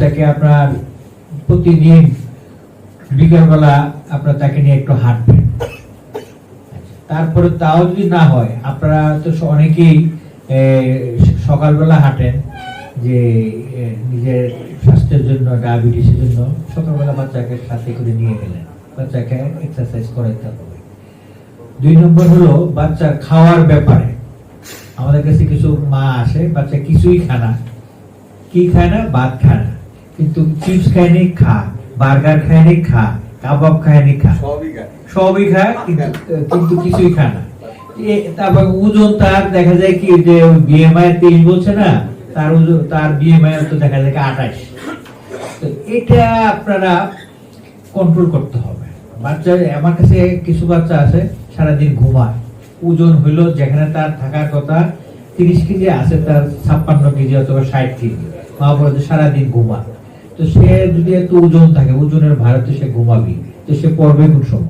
বাচ্চাকে আপনার প্রতিদিন বিকেলবেলা আপনার তাকে নিয়ে একটু হাঁটবেন। তারপরে তাও যদি না হয়, আপনারা তো অনেকেই সকালবেলা হাঁটেন যে নিজের স্বাস্থ্যের জন্য, ডায়াবেটিসের জন্য, সকালবেলা বাচ্চাকে সাথে করে নিয়ে গেলেন। বাচ্চাকে এক্সারসাইজ করাইতে হবে। দুই নম্বর হলো বাচ্চার খাওয়ার ব্যাপারে। আমাদের কাছে কিছু মা আসে, বাচ্চা কিছুই খায় না। কি খায় না? ভাত খায় না। কিন্তু চিপস খায় নি খা। বার্গার খায় নি খা। কাবাব খায় নি খা। সবই খায়। কিন্তু কিছুই খায় না। তারপর ওজন তার দেখা যায় কি যে বিএমআই তেইশ বলছে না তার ওজন তার বিএমআই তো দেখা যায় আঠাশ তো এটা আপনারা কন্ট্রোল করতে হবে। বাচ্চা আমার কাছে কিছু বাচ্চা আছে সারাদিন ঘুমায়। ওজন হইল যেখানে তার থাকার কথা তিরিশ কেজি আছে তার ছাপ্পান্ন কেজি অথবা ষাট কেজি। মা বলে সারাদিন ঘুমায়। তো সে যদি একটু ওজন থাকে, ওজনের ভারতে সে ঘুমাবি তো সে পড়বে কোন সময়?